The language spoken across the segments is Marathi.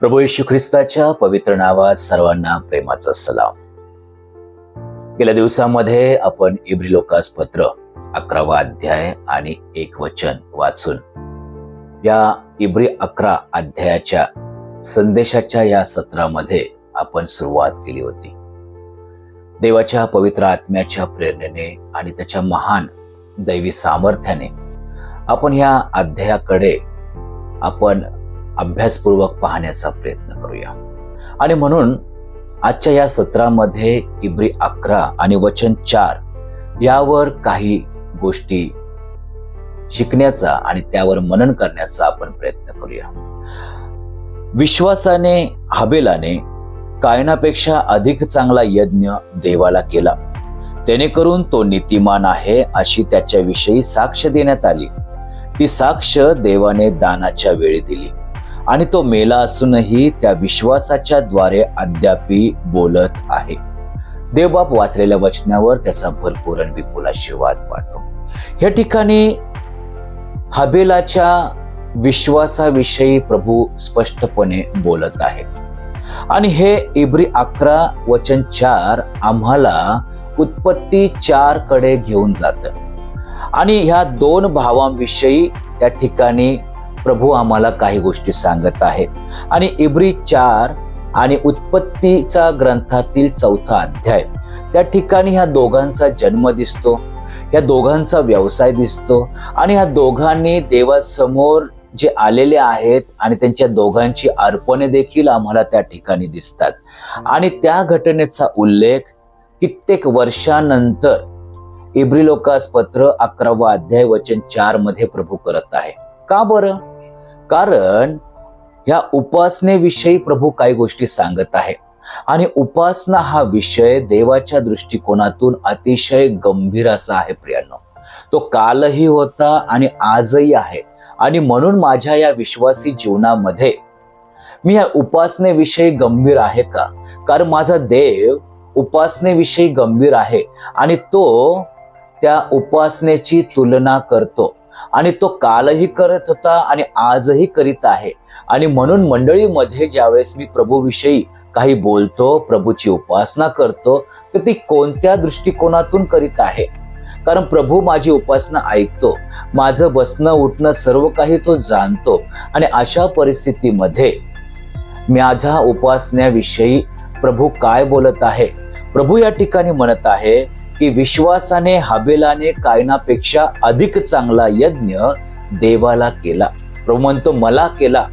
प्रभू येशू ख्रिस्ताच्या पवित्र नावात सर्वांना प्रेमाचा सलाम. गेल्या दिवसामध्ये आपण इब्री लोकास पत्र अकरावा अध्याय आणि एक वचन वाचून या इब्री अकरा अध्यायाच्या संदेशाच्या या सत्रामध्ये आपण सुरुवात केली होती. देवाच्या पवित्र आत्म्याच्या प्रेरणेने आणि त्याच्या महान दैवी सामर्थ्याने आपण ह्या अध्यायाकडे आपण अभ्यासपूर्वक पाहण्याचा प्रयत्न करूया. आणि म्हणून आजच्या या सत्रामध्ये इब्री अकरा आणि वचन चार यावर काही गोष्टी शिकण्याचा आणि त्यावर मनन करण्याचा आपण प्रयत्न करूया. विश्वासाने हबेलाने कायनापेक्षा अधिक चांगला यज्ञ देवाला केला. जेणेकरून तो नीतिमान आहे अशी त्याच्याविषयी साक्ष देण्यात आली. ती साक्ष देवाने दानाच्या वेळी दिली. आणि तो मेला असूनही त्या विश्वासाच्या द्वारे अद्यापी बोलत आहे. देवबाप वाचलेल्या वचनावर त्याचा भरपूर आणि विपुल आशीर्वाद वाटतो. या ठिकाणी हबेलाच्या विश्वासाविषयी प्रभू स्पष्टपणे बोलत आहे. आणि हे इब्री अकरा वचन चार आम्हाला उत्पत्ती चारकडे घेऊन जात. आणि ह्या दोन भावांविषयी त्या ठिकाणी प्रभू आम्हाला काही गोष्टी सांगत आहे. आणि इब्री चार आणि उत्पत्तीचा ग्रंथातील चौथा अध्याय. त्या ठिकाणी ह्या दोघांचा जन्म दिसतो ह्या दोघांचा व्यवसाय दिसतो आणि ह्या दोघांनी देवासमोर जे आलेले आहेत आणि त्यांच्या दोघांची अर्पणे देखील आम्हाला त्या ठिकाणी दिसतात. आणि त्या घटनेचा उल्लेख कित्येक वर्षानंतर इब्री लोकास पत्र अकरावा अध्याय वचन चारमध्ये प्रभू करत आहे. का बरं? कारण ह्या उपासनेविषयी प्रभू काही गोष्टी सांगत आहे. आणि उपासना हा विषय देवाच्या दृष्टिकोनातून अतिशय गंभीर असा आहे प्रियांनो. तो कालही होता आणि आजही आहे. आणि म्हणून माझ्या या विश्वासी जीवनामध्ये मी या उपासनेविषयी गंभीर आहे का? कारण माझा देव उपासनेविषयी गंभीर आहे आणि तो त्या उपासनेची तुलना करतो. आणि तो कालही करत होता आणि आजही करीत आहे. आणि म्हणून मंडळीमध्ये ज्यावेळेस मी प्रभूविषयी काही बोलतो प्रभूची उपासना करतो तर ती कोणत्या दृष्टिकोनातून करीत आहे? कारण प्रभू माझी उपासना ऐकतो माझं बसणं उठणं सर्व काही तो जाणतो आणि अशा परिस्थितीमध्ये माझ्या उपासण्याविषयी प्रभू काय बोलत आहे? प्रभू या ठिकाणी म्हणत आहे की विश्वासाने हबेलाने कायनापेक्षा अधिक चांगला यज्ञ देवाला केला. प्रभू म्हणतो मला केला.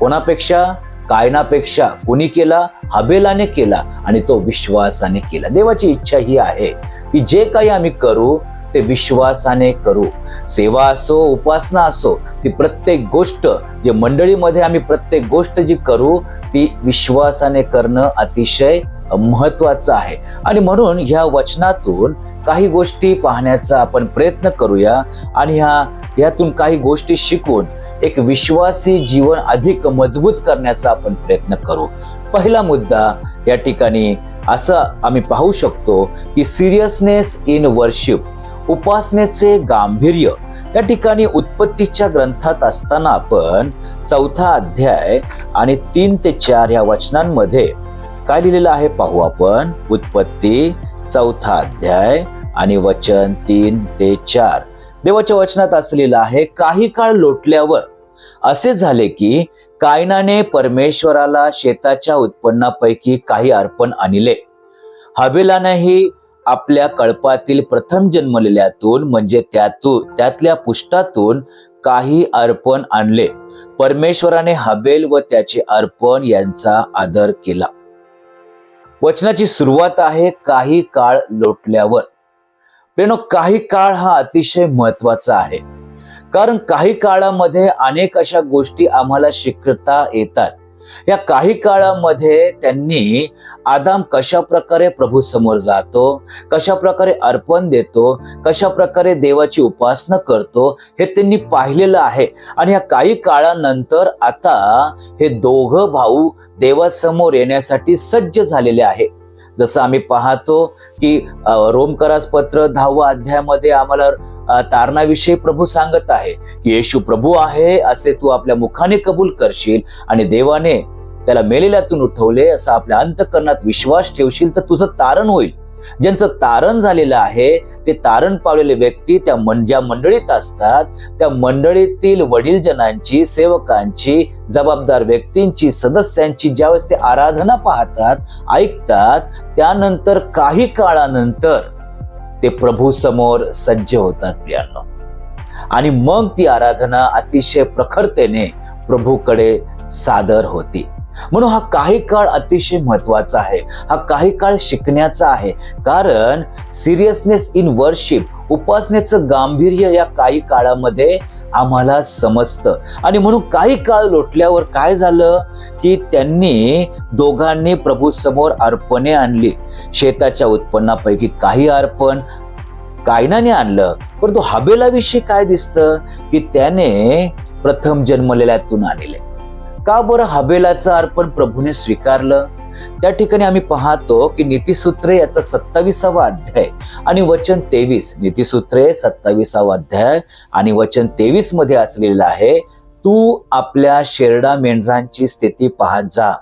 कोणापेक्षा? कायनापेक्षा. कुणी केला? हबेलाने केला आणि तो विश्वासाने केला. देवाची इच्छा ही आहे की जे काही आम्ही करू ते विश्वासाने करू. सेवा असो उपासना असो ती प्रत्येक गोष्ट जे मंडळीमध्ये आम्ही प्रत्येक गोष्ट जी करू ती विश्वासाने करणं अतिशय महत्वाचं आहे. आणि म्हणून ह्या वचनातून काही गोष्टी पाहण्याचा आपण प्रयत्न करूया आणि ह्या यातून काही गोष्टी शिकून एक विश्वासी जीवन अधिक मजबूत करण्याचा आपण प्रयत्न करू. पहिला मुद्दा या ठिकाणी असं आम्ही पाहू शकतो की सिरियसनेस इन वर्शिप उपासनेचे गांभीर्य या ठिकाणी उत्पत्तीच्या ग्रंथात असताना आपण चौथा अध्याय आणि तीन ते चार या वचनांमध्ये काय लिहिलेलं आहे पाहू आपण. उत्पत्ती चौथा अध्याय आणि वचन तीन ते चार. देवाच्या वचनात असलेलं आहे काही काळ लोटल्यावर असे झाले की कायनाने परमेश्वराला शेताच्या उत्पन्नापैकी काही अर्पण आणले. हबेलानेही आपल्या कळपातील प्रथम जन्मलेल्यातून म्हणजे त्यातून त्यातल्या पुष्टातून काही अर्पण आणले. परमेश्वराने हबेल व त्याचे अर्पण यांचा आदर केला. वचनाची सुरुवात आहे काही काळ लोटल्यावर. प्रेनो काही काळ हा अतिशय महत्त्वाचा आहे. कारण काही काळामध्ये अनेक अशा गोष्टी आम्हाला शिकता येतात. या काही काळामध्ये त्यांनी आदाम कशा प्रकारे प्रभू समोर जातो कशा प्रकारे अर्पण देतो कशा प्रकारे देवाची उपासना करतो हे त्यांनी पाहिलेलं आहे. आणि या काही काळानंतर आता हे दोघं भाऊ देवासमोर येण्यासाठी सज्ज झालेले आहे. जसं आम्ही पाहतो की रोमकरास पत्र दहावा अध्यायामध्ये आम्हाला तारणाविषयी प्रभू सांगत आहे की येशू प्रभू आहे असे तू आपल्या मुखाने कबूल करशील आणि देवाने त्याला मेलेल्यातून उठवले असा आपल्या अंतकरणात विश्वास ठेवशील तर तुझं तारण होईल. ज्यांचं तारण झालेलं आहे ते तारण पावलेले व्यक्ती त्या मन ज्या मंडळीत असतात त्या मंडळीतील वडीलजनांची सेवकांची जबाबदार व्यक्तींची सदस्यांची ज्यावेळेस ते आराधना पाहतात ऐकतात त्यानंतर काही काळानंतर ते प्रभू समोर सज्ज होतात प्रियांनो. आणि मग ती आराधना अतिशय प्रखरतेने प्रभूकडे सादर होती. म्हणून हा काही काळ अतिशय महत्त्वाचा आहे. हा काही काळ शिकण्याचा आहे. कारण सिरियसनेस इन वर्शिप उपासनेचं गांभीर्य या काही काळामध्ये आम्हाला समजतं. आणि म्हणून काही काळ लोटल्यावर काय झालं? की त्यांनी दोघांनी प्रभू समोर अर्पणे आणली. शेताच्या उत्पन्नापैकी काही अर्पण कायनाने आणलं. परंतु हबेलाविषयी काय दिसतं? की त्याने प्रथम जन्मलेल्यातून आणले. का बरं हबेलाचं अर्पण प्रभूने स्वीकारलं? त्या ठिकाणी आम्ही पाहतो की नीतीसूत्रे याचा सत्तावीसावा अध्याय आणि वचन तेवीस. नीतीसूत्रे सत्तावीसावा अध्याय आणि वचन तेवीसमध्ये असलेलं आहे तू आपल्या शेरडा मेंढरांची स्थिती पाहत जा.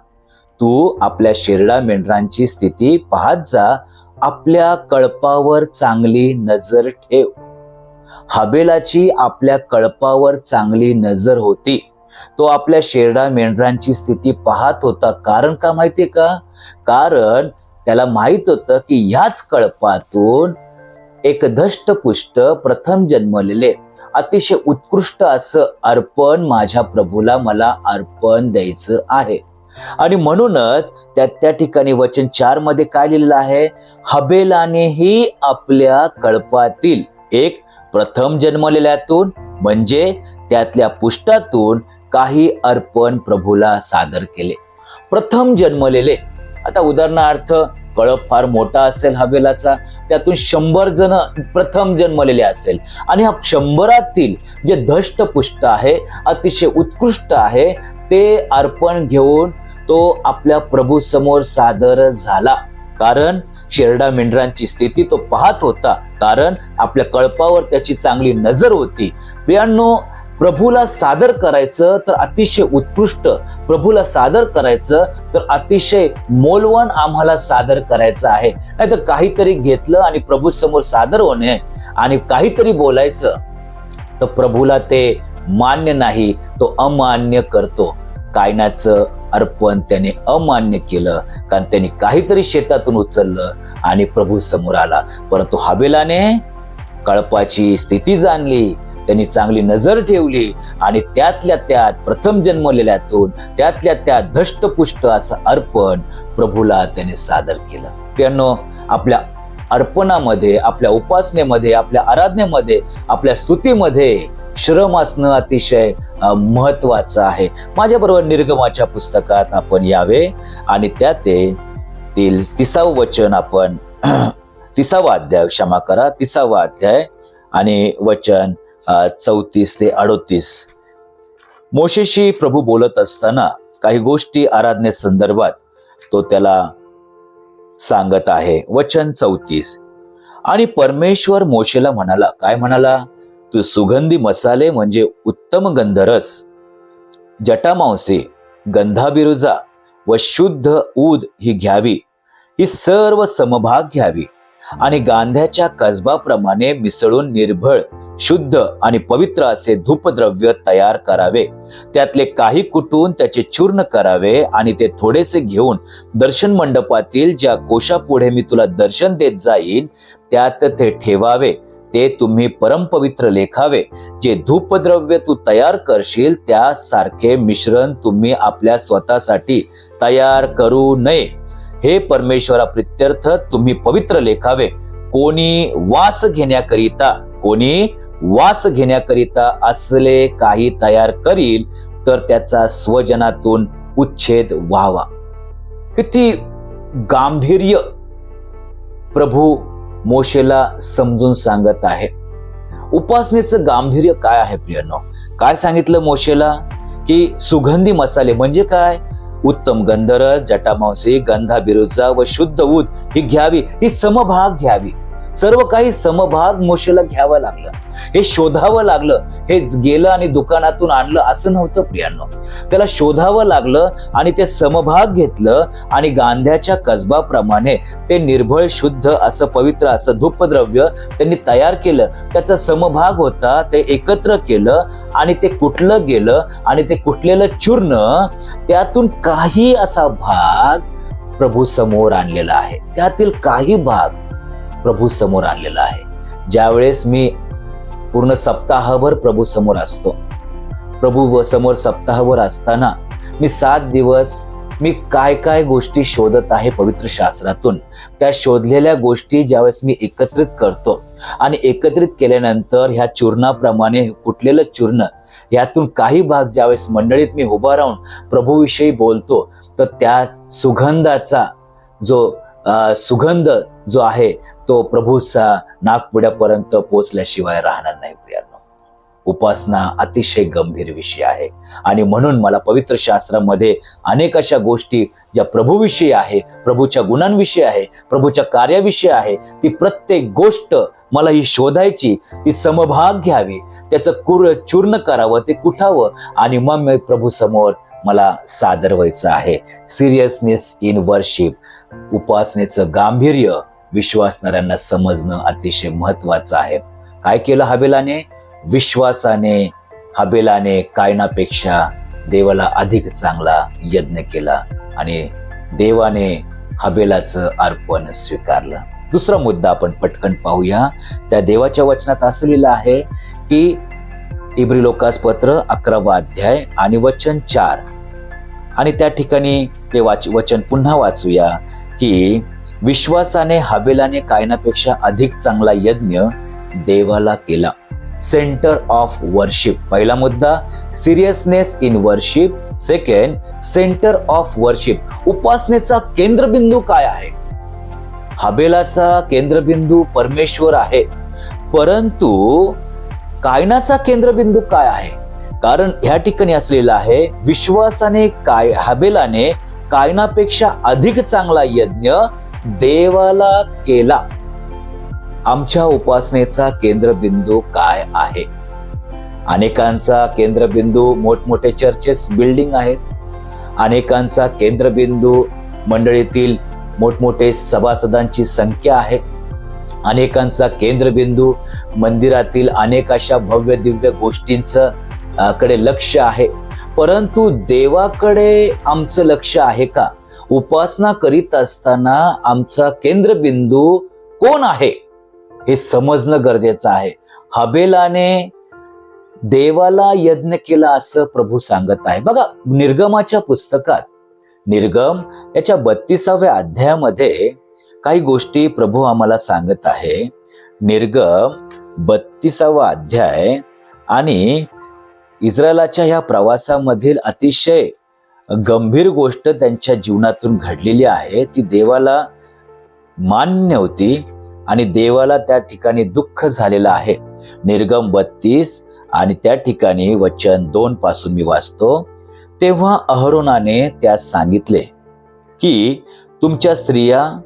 तू आपल्या शेरडा मेंढरांची स्थिती पाहत जा. आपल्या कळपावर चांगली नजर ठेव. हबेलाची आपल्या कळपावर चांगली नजर होती. तो आपल्या शेरडा मेंढरांची स्थिती पाहत होता. कारण का माहितीये का? कारण त्याला माहीत होतं की ह्याच कळपातून एक धष्टपुष्ट प्रथम जन्मलेले अतिशय उत्कृष्ट असं अर्पण माझ्या प्रभूला मला अर्पण द्यायचं आहे. आणि म्हणूनच त्या त्या ठिकाणी वचन चारमध्ये काय लिहिलेलं आहे? हबेलानेही आपल्या कळपातील एक प्रथम जन्मलेल्यातून म्हणजे त्यातल्या पुष्टातून काही अर्पण प्रभूला सादर केले. प्रथम जन्मलेले. आता उदाहरणार्थ कळप फार मोठा असेल हवेलाचा त्यातून शंभर जण प्रथम जन्मलेले असेल. आणि हा शंभरातील जे धष्टपुष्ट आहे अतिशय उत्कृष्ट आहे ते अर्पण घेऊन तो आपल्या प्रभू समोर सादर झाला. कारण शेरडा मेंढरांची स्थिती तो पाहत होता. कारण आपल्या कळपावर त्याची चांगली नजर होती. प्रियांनो प्रभूला सादर करायचं तर अतिशय उत्कृष्ट. प्रभूला सादर करायचं तर अतिशय मोलवण आम्हाला सादर करायचं आहे. नाहीतर काहीतरी घेतलं आणि प्रभू समोर सादर होणे आणि काहीतरी बोलायचं तर प्रभूला ते मान्य नाही तो अमान्य करतो. कायनाचं अर्पण त्याने अमान्य केलं कारण त्याने काहीतरी शेतातून उचललं आणि प्रभू समोर आला. परंतु हबेलाने कळपाची स्थिती जाणली. त्यांनी चांगली नजर ठेवली आणि त्यातल्या त्यात प्रथम जन्मलेल्यातून त्यातल्या त्यात धष्टपुष्ट असं अर्पण प्रभूला त्याने सादर केलं. प्यानो आपल्या अर्पणामध्ये आपल्या उपासनेमध्ये आपल्या आराधनेमध्ये आपल्या स्तुतीमध्ये श्रम असणं अतिशय महत्वाचं आहे. माझ्याबरोबर निर्गमाच्या पुस्तकात आपण यावे आणि त्यातील तिसावं वचन आपण तिसावा अध्याय क्षमा करा. तिसावा अध्याय आणि वचन चौतीस ते अडोतीस. मोशेशी प्रभू बोलत असताना काही गोष्टी आराधने संदर्भात तो त्याला सांगत आहे. वचन चौतीस. आणि परमेश्वर मोशेला म्हणाला काय म्हणाला? तू सुगंधी मसाले म्हणजे उत्तम गंधरस जटामांसे गंधाबिरुजा व शुद्ध ऊद ही घ्यावी. ही सर्व समभाग घ्यावी. आणि गांध्याच्या कसबाप्रमाणे मिसळून निर्भळ शुद्ध आणि पवित्र असे धूपद्रव्य तयार करावे. त्यातले काही कुटून त्याचे चूर्ण करावे आणि ते थोडेसे घेऊन दर्शन मंडपातील ज्या कोशापुढे मी तुला दर्शन देत जाईन त्यात ते ठेवावे. ते तुम्ही परमपवित्र लेखावे. जे धूपद्रव्य तू तयार करशील त्यासारखे मिश्रण तुम्ही आपल्या स्वतःसाठी तयार करू नये. हे परमेश्वरा प्रित्यर्थ तुम्ही पवित्र लेखावे. कोणी वास घेण्याकरिता कोणी वास घेण्याकरिता असले काही तयार करील तर त्याचा स्वजनातून उच्छेद व्हावा. किती गांभीर्य प्रभू मोशेला समजून सांगत आहे. उपासनेचं गांभीर्य काय आहे प्रियनो? काय सांगितलं मोशेला? की सुगंधी मसाले म्हणजे काय? उत्तम गंधरस जटामांसी गंधा बिरुजा व शुद्ध ऊद ही घ्यावी ही समभाग घ्यावी. सर्व काही समभाग मोशेला घ्यावं लागलं. हे शोधावं लागलं. हे गेलं आणि दुकानातून आणलं असं नव्हतं प्रियांनो. त्याला शोधावं लागलं आणि ते समभाग घेतलं आणि गांध्याच्या कसबाप्रमाणे ते निर्भळ शुद्ध असं पवित्र असं धूपद्रव्य त्यांनी तयार केलं. त्याचा समभाग होता ते एकत्र केलं आणि ते कुठलं गेलं आणि ते कुटलेलं चूर्ण त्यातून काही असा भाग प्रभू समोर आणलेला आहे. त्यातील काही भाग प्रभू समोर आणलेला आहे. ज्यावेळेस मी पूर्ण सप्ताहभर प्रभू समोर असतो प्रभू समोर सप्ताहभर असताना मी सात दिवस मी काय काय गोष्टी शोधत आहे पवित्र शास्त्रातून. त्या शोधलेल्या गोष्टी ज्यावेळेस मी एकत्रित करतो आणि एकत्रित केल्यानंतर ह्या चूर्णाप्रमाणे कुटलेलं चूर्ण ह्यातून काही भाग ज्यावेळेस मंडळीत मी उभा राहून प्रभूविषयी बोलतो तर त्या सुगंधाचा जो सुगंध जो आहे तो प्रभूचा नागपुड्यापर्यंत पोचल्याशिवाय राहणार नाही प्रियांनो. उपासना अतिशय गंभीर विषय आहे. आणि म्हणून मला पवित्र शास्त्रामध्ये अनेक अशा गोष्टी ज्या प्रभूविषयी आहे प्रभूच्या गुणांविषयी आहे प्रभूच्या कार्याविषयी आहे ती प्रत्येक गोष्ट मला ही शोधायची ती समभाग घ्यावी त्याचं कुर चूर्ण करावं ते कुठावं आणि मग मी प्रभू समोर मला सादर व्हायचं आहे. सिरियसनेस इन वर्शिप उपासनेचं गांभीर्य विश्वासणाऱ्यांना समजणं अतिशय महत्वाचं आहे. काय केलं हबेलाने? विश्वासाने हबेलाने कायनापेक्षा देवाला अधिक चांगला यज्ञ केला आणि देवाने हबेलाचं अर्पण स्वीकारलं. दुसरा मुद्दा आपण पटकन पाहूया. त्या देवाच्या वचनात असं लिहिलं आहे की इब्री लोकास पत्र अकरावा अध्याय आणि वचन चार. आणि त्या ठिकाणी ते वाच वचन पुन्हा वाचूया की विश्वासाने हाबेलाने कायनापेक्षा अधिक चांगला यज्ञ देवाला केला. सेंटर ऑफ वर्शिप पहिला मुद्दा seriousness in worship second centre of worship उपासनेचा केंद्रबिंदू काय आहे? हबेलाचा केंद्रबिंदू परमेश्वर आहे. परंतु कायनाचा केंद्रबिंदू काय आहे? कारण ह्या ठिकाणी असलेला आहे विश्वासाने काय हबेलाने कायनापेक्षा अधिक चांगला यज्ञ देवाला केला. आमच्या उपासनेचा केंद्रबिंदू काय आहे? अनेकांचा केंद्रबिंदू मोठमोठे चर्चेस बिल्डिंग आहेत. अनेकांचा केंद्रबिंदू मंडळीतील मोठमोठे सभासदांची संख्या आहे. अनेकांचा केंद्रबिंदू मंदिरातील अनेक अशा भव्य दिव्य गोष्टींचं कडे लक्ष आहे. परंतु देवाकडे आमचं लक्ष आहे का? उपासना करीत असताना आमचा केंद्रबिंदू कोण आहे हे समजणं गरजेचं आहे. हबेलाने देवाला यज्ञ केला असं प्रभू सांगत आहे. बघा निर्गमाच्या पुस्तकात निर्गम याच्या बत्तीसाव्या अध्यायामध्ये काही गोष्टी प्रभू आम्हाला सांगत आहे. निर्गम बत्तीसावा अध्याय आणि इस्रायलाच्या ह्या प्रवासामधील अतिशय गंभीर गोष्ट त्यांच्या जीवनातून घडलेली आहे. ती देवाला मान्य होती आणि देवाला त्या ठिकाणी दुःख झालेलं आहे. निर्गम बत्तीस आणि त्या ठिकाणी वचन दोन पासून मी वाचतो. तेव्हा अहरोनाने त्यास सांगितले की तुमच्या स्त्रिया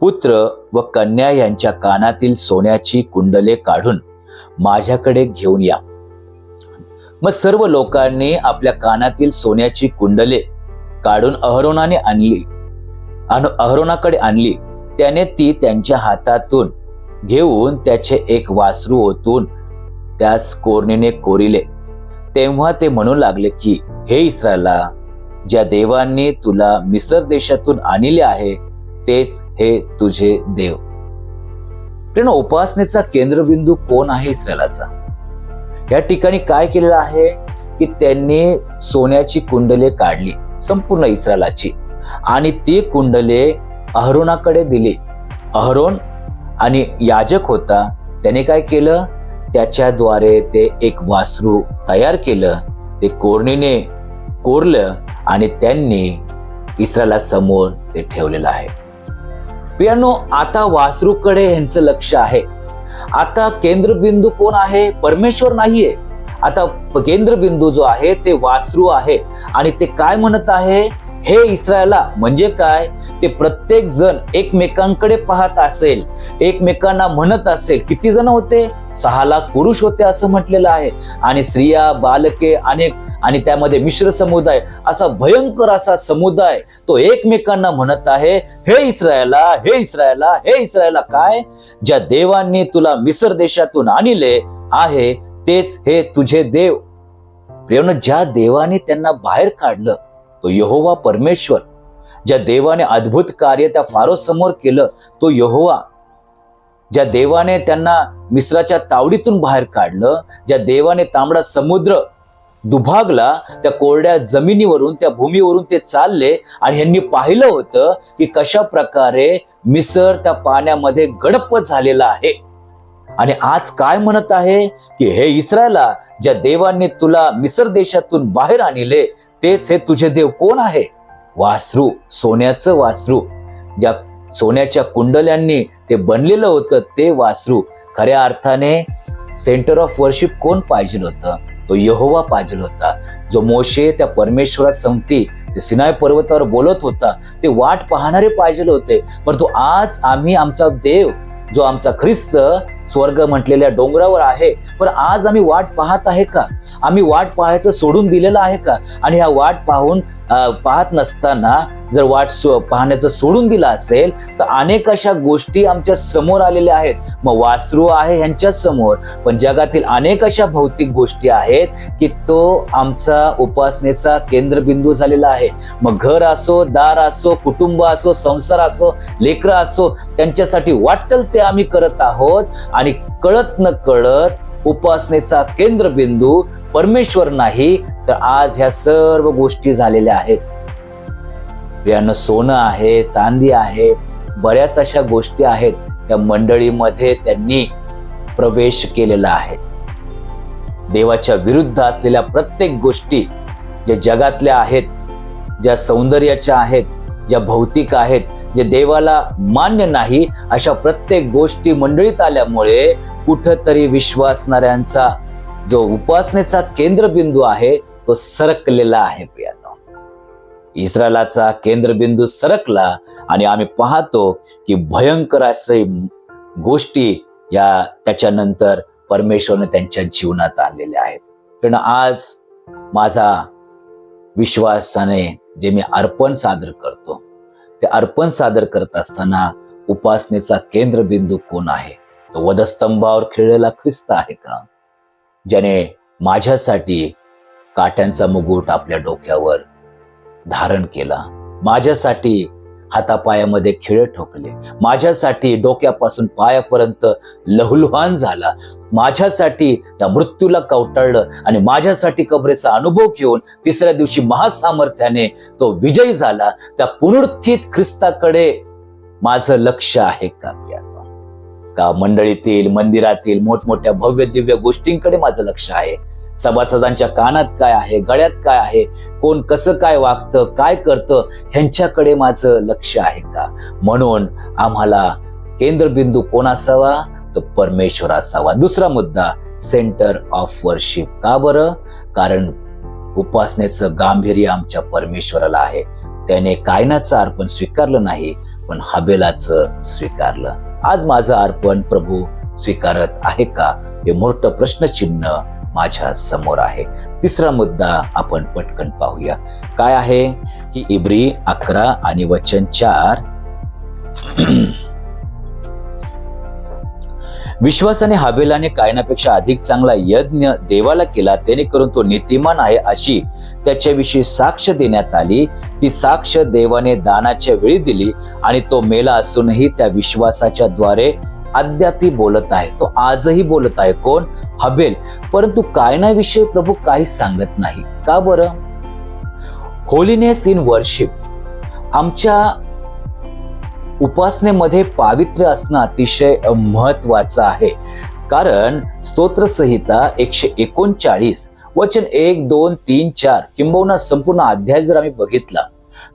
पुत्र व कन्या यांच्या कानातील सोन्याची कुंडले काढून माझ्याकडे घेऊन या. मग सर्व लोकांनी आपल्या कानातील सोन्याची कुंडले काढून अहरोनाने आणली. आणि अहरोनाकडे आणली. त्याने ती त्यांच्या हातातून घेऊन त्याचे एक वासरू ओतून त्यास कोरणीने कोरिले. तेव्हा ते म्हणू लागले की हे इस्रायला ज्या देवांनी तुला मिसर देशातून आणले आहे तेच हे तुझे देव. उपासनेचा केंद्रबिंदू कोण आहे इस्रायलाचा? या ठिकाणी काय केलेलं आहे की त्यांनी सोन्याची कुंडले काढली संपूर्ण इस्रायलाची. आणि ती कुंडले अहरोनाकडे दिली. अहरोन आणि याजक होता त्याने काय केलं? त्याच्याद्वारे ते एक वासरू तयार केलं ते कोरणीने कोरलं आणि त्यांनी इस्रायला समोर ते ठेवलेलं आहे. प्रियानो आता वासरूकडे ह्यांचं लक्ष आहे. आता केंद्रबिंदू कोण आहे? परमेश्वर नाहीये. आता केंद्रबिंदू जो आहे ते वासरू आहे. आणि ते काय म्हणत आहे? हे इस्रायला म्हणजे काय? ते प्रत्येक जण एकमेकांकडे पाहत असेल. एकमेकांना म्हणत असेल. किती जण होते? सहा लाख पुरुष होते असं म्हटलेलं आहे. आणि स्त्रिया बालके अनेक आणि त्यामध्ये मिश्र समुदाय असा भयंकर असा समुदाय तो एकमेकांना म्हणत आहे हे इस्रायला हे इस्रायला हे इस्रायला काय? ज्या देवांनी तुला मिसर देशातून आणले आहे तेच हे तुझे देव. प्रेम ज्या देवाने त्यांना बाहेर काढलं तो यहोवा परमेश्वर ज्या देवाने अद्भुत कार्य त्या फारो समोर केलं तो यहोवा ज्या देवाने त्यांना मिस्राच्या तावडीतून बाहेर काढलं ज्या देवाने तांबडा समुद्र दुभागला त्या कोरड्या जमिनीवरून त्या भूमीवरून ते चालले आणि ह्यांनी पाहिलं होतं की कशा प्रकारे मिसर त्या पाण्यामध्ये गडप झालेला आहे. आणि आज काय म्हणत आहे की हे इस्रायला ज्या देवांनी तुला मिसर देशातून बाहेर आणले तेच हे तुझे देव कोण आहे? वासरू सोन्याचं वासरू. ज्या सोन्याच्या कुंडल्यांनी ते बनलेलं होतं ते वासरू. खऱ्या अर्थाने सेंटर ऑफ वर्शिप कोण पाहिजे होतं? तो यहोवा पाहिजे होता. जो मोशे त्या परमेश्वरा समती ते सिनाय पर्वतावर बोलत होता ते वाट पाहणारे पाहिजे होते. परंतु आज आम्ही आमचा देव जो आमचा ख्रिस्त स्वर्ग म्हटलेल्या डोंगरावर आहे. पण आज आम्ही वाट पाहत आहे का? आम्ही वाट पाहायचं सोडून दिलेलं आहे का? आणि ह्या वाट पाहून पाहत नसताना जर वाट सो- पाहण्याचं सोडून दिलं असेल तर अनेक अशा गोष्टी आमच्यासमोर आलेल्या आहेत. मग वासरू आहे ह्यांच्या समोर पण जगातील अनेक अशा भौतिक गोष्टी आहेत की तो आमचा उपासनेचा केंद्रबिंदू झालेला आहे. मग घर असो दार असो कुटुंब असो संसार असो लेकरं असो त्यांच्यासाठी वाटल ते आम्ही करत आहोत. आणि कळत न कळत उपासनेचा केंद्रबिंदू परमेश्वर नाही तर आज ह्या सर्व गोष्टी झालेल्या आहेत. यानं सोनं आहे चांदी आहे बऱ्याच अशा गोष्टी आहेत त्या मंडळीमध्ये त्यांनी प्रवेश केलेला आहे. देवाच्या विरुद्ध असलेल्या प्रत्येक गोष्टी ज्या जगातल्या आहेत ज्या सौंदर्याच्या आहेत ज्या भौतिक आहेत जे देवाला मान्य नाही अशा प्रत्येक गोष्टी मंडळीत आल्यामुळे कुठंतरी विश्वासणाऱ्यांचा जो उपासनेचा केंद्रबिंदू आहे तो सरकलेला आहे प्रियानो. इस्रायलाचा केंद्रबिंदू सरकला आणि आम्ही पाहतो की भयंकर असे गोष्टी या त्याच्यानंतर परमेश्वरने त्यांच्या जीवनात आणलेल्या आहेत. पण आज माझा विश्वासाने जे मी अर्पण सादर करतो ते अर्पण सादर करत असताना उपासनेचा केंद्रबिंदू कोण आहे? तो वधस्तंभावर खेळलेला ख्रिस्त आहे का? ज्याने माझ्यासाठी काट्यांचा मुगुट आपल्या डोक्यावर धारण केला. माझ्यासाठी हातापायामध्ये खिळे ठोकले. माझ्यासाठी डोक्यापासून पायापर्यंत लहुलहान झाला. माझ्यासाठी त्या मृत्यूला कवटाळलं आणि माझ्यासाठी कबरेचा अनुभव घेऊन तिसऱ्या दिवशी महासामर्थ्याने तो विजयी झाला. त्या पुनरुत्थित ख्रिस्ताकडे माझं लक्ष आहे का का मंडळीतील मंदिरातील मोठमोठ्या भव्य दिव्य गोष्टींकडे माझं लक्ष आहे? सभासदांच्या कानात काय आहे गळ्यात काय आहे कोण कसं काय वागतं काय करतं ह्यांच्याकडे माझं लक्ष आहे का? म्हणून आम्हाला केंद्रबिंदू कोण असावा तर परमेश्वर असावा. दुसरा मुद्दा सेंटर ऑफ वर्शिप का बरं? कारण उपासनेचं गांभीर्य आमच्या परमेश्वराला आहे. त्याने कायनाचं अर्पण स्वीकारलं नाही पण हबेलाचं स्वीकारलं. आज माझं अर्पण प्रभू स्वीकारत आहे का? हे मोठं प्रश्नचिन्ह माझ्यासमोर आहे. तिसरा मुद्दा आपण पटकन पाहूया. काय आहे? की इब्री अकरा आणि वचन चार. विश्वासाने हाबेलाने कायनापेक्षा अधिक चांगला यज्ञ देवाला केला त्याने करून तो नीतिमान आहे अशी त्याच्याविषयी साक्ष देण्यात आली. ती साक्ष देवाने दानाच्या वेळी दिली आणि तो मेला असूनही त्या विश्वासाच्या द्वारे अद्यापी बोलत आहे. तो आजही बोलत आहे. कोण? हबेल. परंतु कायनाविषयी प्रभू काहीच सांगत नाही. का बरं? होलीनेस इन वर्शिप आमच्या उपासनेमध्ये पावित्र्य असणं अतिशय महत्वाचं आहे. कारण स्तोत्रसंहिता एकशे एकोणचाळीस वचन एक दोन तीन चार किंबहुना संपूर्ण अध्याय जर आम्ही बघितला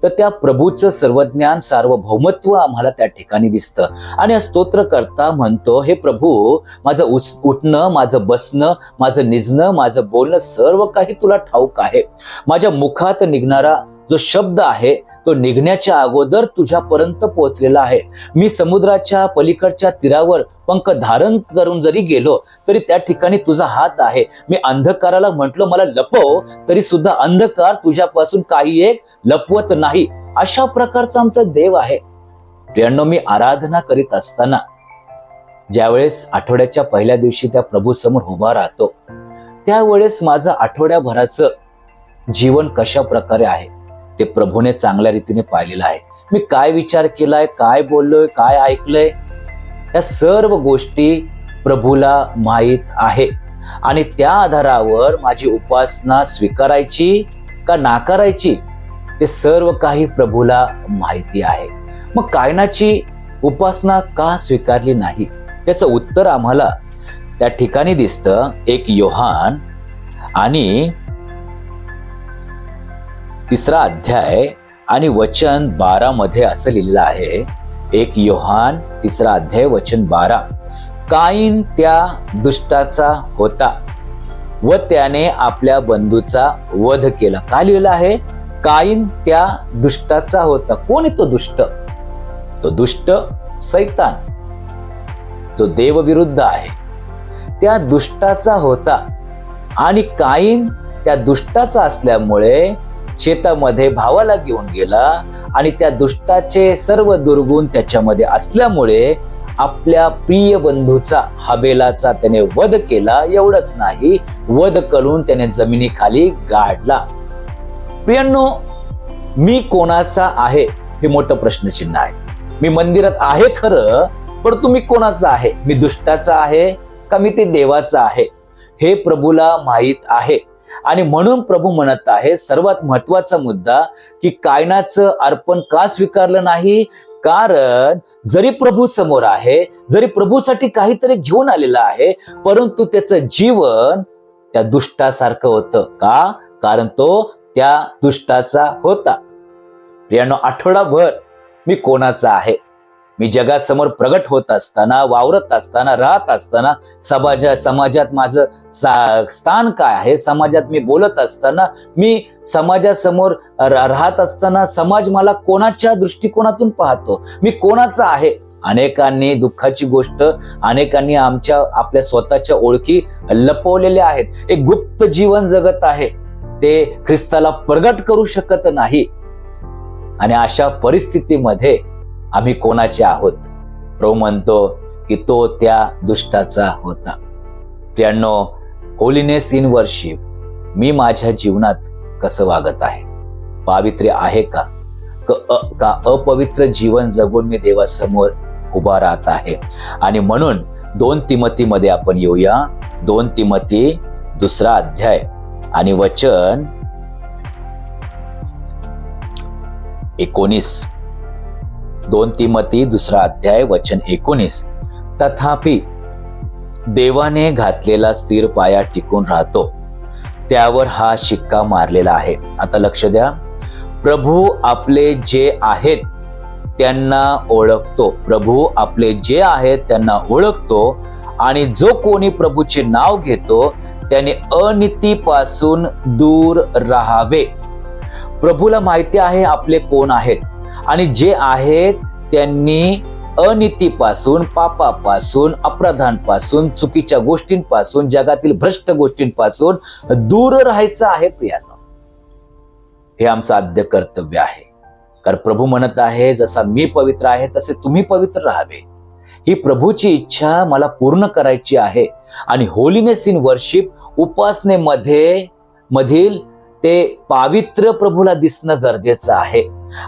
तर त्या प्रभूचं सर्वज्ञान सार्वभौमत्व आम्हाला त्या ठिकाणी दिसतं. आणि स्तोत्र करता म्हणतो हे प्रभू माझं उच उठणं माझं बसणं माझं निजणं माझं बोलणं सर्व काही तुला ठाऊक आहे. माझ्या मुखात निघणारा जो शब्द आहे तो निघण्याच्या अगोदर तुझ्यापर्यंत पोहोचलेला आहे. मी समुद्राच्या पलीकडच्या तीरावर पंख धारण करून जरी गेलो तरी त्या ठिकाणी तुझा हात आहे. मी अंधकाराला म्हटलं मला लपव. तरी सुद्धा अंधकार तुझ्यापासून काही एक लपवत नाही. अशा प्रकारचा आमचा देव आहे. प्रियांनो मी आराधना करीत असताना ज्यावेळेस आठवड्याच्या पहिल्या दिवशी त्या प्रभू समोर उभा राहतो त्यावेळेस माझं आठवड्याभराचं जीवन कशा प्रकारे आहे ते प्रभूने चांगल्या रीतीने पाहिलेलं आहे. मी काय विचार केलाय काय बोललोय काय ऐकलंय या सर्व गोष्टी प्रभूला माहीत आहे. आणि त्या आधारावर माझी उपासना स्वीकारायची का नाकारायची ते सर्व काही प्रभूला माहिती आहे. मग कायनाची उपासना का स्वीकारली नाही? त्याचं उत्तर आम्हाला त्या ठिकाणी दिसतं. एक योहान आणि तिसरा अध्याय आणि वचन बारामध्ये असं लिहिलेलं आहे. एक योहान तिसरा अध्याय वचन बारा. काईन त्या दुष्टाचा होता व त्याने आपल्या बंधूचा वध केला. काय लिहिलं आहे? काईन त्या दुष्टाचा होता. कोण तो दुष्ट? तो दुष्ट सैतान. तो देवविरुद्ध आहे. त्या दुष्टाचा होता आणि काईन त्या दुष्टाचा असल्यामुळे शेतामध्ये भावाला घेऊन गेला आणि त्या दुष्टाचे सर्व दुर्गुण त्याच्यामध्ये असल्यामुळे आपल्या प्रिय बंधूचा हबेलाचा त्याने वध केला. एवढंच नाही वध करून त्याने जमिनीखाली गाडला. प्रियांनो मी कोणाचा आहे हे मोठं प्रश्नचिन्ह आहे. मी मंदिरात आहे खरं पण तुम्ही कोणाचा आहे? मी दुष्टाचा आहे का मी ते देवाचा आहे? हे प्रभूला माहीत आहे. आणि म्हणून प्रभू म्हणत आहे सर्वात महत्त्वाचा मुद्दा की कायनाचं अर्पण का स्वीकारलं नाही? कारण जरी प्रभू समोर आहे जरी प्रभूसाठी काहीतरी घेऊन आलेलं आहे परंतु त्याचं जीवन त्या दुष्टासारखं होतं. का? कारण तो त्या दुष्टाचा होता. प्रियानो आठवडाभर मी कोणाचा आहे? मी जगासमोर प्रगट होत असताना वावरत असताना राहत असताना समाजा समाजात माझं सा- स्थान काय आहे? समाजात मी बोलत असताना मी समाजासमोर रा- राहत असताना समाज मला कोणाच्या दृष्टिकोनातून पाहतो? मी कोणाचा आहे? अनेकांनी दुःखाची गोष्ट अनेकांनी आमच्या आपल्या स्वतःच्या ओळखी लपवलेल्या आहेत. एक गुप्त जीवन जगत आहे. ते ख्रिस्ताला प्रगट करू शकत नाही. आणि अशा परिस्थितीमध्ये आम्ही कोणाचे आहोत? प्रभू म्हणतो की तो त्या दुष्टाचा होता. प्रियांनो होलीनेस इन वर्शिप मी माझ्या जीवनात कसं वागत आहे? पावित्र्य आहे का? क- अ- का अपवित्र जीवन जगून मी देवासमोर उभा राहत आहे? आणि म्हणून दोन तिमतीमध्ये आपण येऊया. दोन तिमती दुसरा अध्याय आणि वचन एकोणीस. दोन तिमती दुसरा अध्याय वचन एकोणीस. तथापि देवाने घातलेला स्थिर पाया टिकून राहतो. त्यावर हा शिक्का मारलेला आहे. आता लक्ष द्या. प्रभू आपले जे आहेत त्यांना ओळखतो. प्रभू आपले जे आहेत त्यांना ओळखतो. आणि जो कोणी प्रभूचे नाव घेतो त्याने अनितीपासून दूर राहावे. प्रभूला माहिती आहे आपले कोण आहेत. आणि जे आहेत त्यांनी अनितीपासून पापापासून अपराधांपासून चुकीच्या गोष्टींपासून जगातील भ्रष्ट गोष्टींपासून दूर राहायचं आहे प्रियानो. हे आमचं आद्य कर्तव्य आहे. कारण प्रभू म्हणत आहे जसा मी पवित्र आहे तसे तुम्ही पवित्र राहावे. ही प्रभूची इच्छा मला पूर्ण करायची आहे. आणि होलीनेस इन वर्शिप उपासनेमध्ये मधील ते पावित्र्य प्रभूला दिसणं गरजेचं आहे.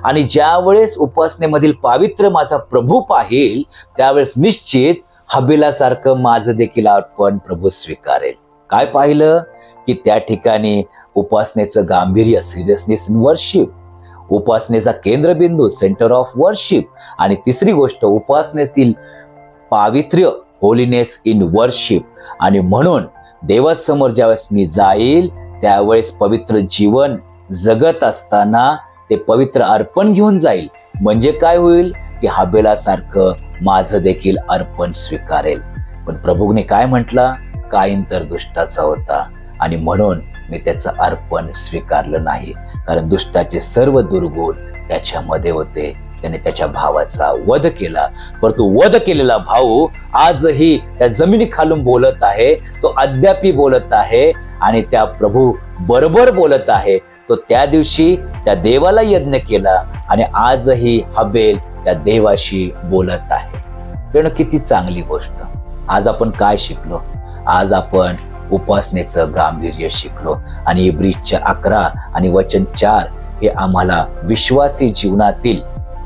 आणि ज्यावेळेस उपासनेमधील पावित्र्य माझा प्रभू पाहिल त्यावेळेस निश्चित हबिलासारखं माझं देखील अर्पण प्रभू स्वीकारेल. काय पाहिलं? की त्या ठिकाणी उपासनेचं गांभीर्य सिरियसनेस इन वर्शिप उपासनेचा केंद्रबिंदू सेंटर ऑफ वर्शिप आणि तिसरी गोष्ट उपासनेतील पावित्र्य होलीनेस इन वर्शिप आणि म्हणून देवासमोर ज्यावेळेस मी जाईल त्यावेळेस पवित्र जीवन जगत असताना ते पवित्र अर्पण घेऊन जाईल. म्हणजे काय होईल? की हाबेलासारखं माझं देखील अर्पण स्वीकारेल. पण प्रभूने काय म्हटलं? कायन तर दुष्टाचा होता. आणि म्हणून मी त्याचं अर्पण स्वीकारलं नाही. कारण दुष्टाचे सर्व दुर्गुण त्याच्यामध्ये होते. त्याने त्याच्या भावाचा वध केला. परंतु वध केलेला भाऊ आजही त्या जमिनी खालून बोलत आहे तो अद्यापी बोलत आहे आणि त्या प्रभू बरोबर बोलत आहे. तो त्या दिवशी त्या देवाला यज्ञ केला आणि आजही हबेल त्या देवाशी बोलत आहे. कारण किती चांगली गोष्ट. आज आपण काय शिकलो? आज आपण उपासनेचं गांभीर्य शिकलो आणि ब्रिजच्या अकरा आणि वचन चार हे आम्हाला विश्वासी जीवनातील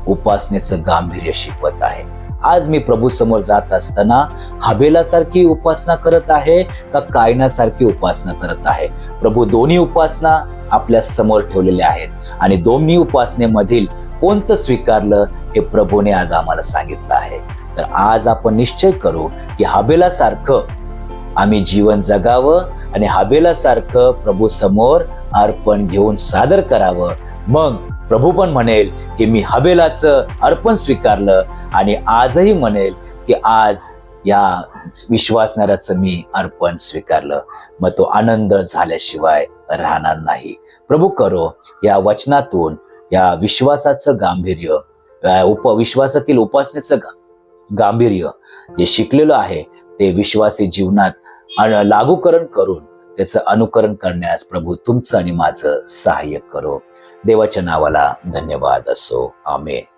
उपासनेचं गांभीर्य शिकवत आहे. आज मी प्रभू समोर जात असताना हबेलासारखी उपासना करत आहे का कायनासारखी उपासना करत आहे? प्रभू दोन्ही उपासना आपल्यासमोर ठेवलेल्या आहेत आणि दोन्ही उपासनेमधील कोणतं स्वीकारलं हे प्रभूने आज आम्हाला सांगितलं आहे. तर आज आपण निश्चय करू की हबेलासारखं आम्ही जीवन जगावं आणि हबेलासारखं प्रभू समोर अर्पण घेऊन सादर करावं. मग प्रभू पण म्हणेल की मी हबेलाचं अर्पण स्वीकारलं आणि आजही म्हणेल की आज या विश्वासणाऱ्याचं मी अर्पण स्वीकारलं. मग तो आनंद झाल्याशिवाय राहणार नाही. प्रभू करो या वचनातून या विश्वासाचं गांभीर्य या उप विश्वासातील उपासनेचं गा- गांभीर्य जे शिकलेलं आहे ते विश्वासी जीवनात लागूकरण करून त्याचं अनुकरण करण्यास प्रभू तुमचं आणि माझं सहाय्य करो. देवाच्या नावाला धन्यवाद असो. आमेन.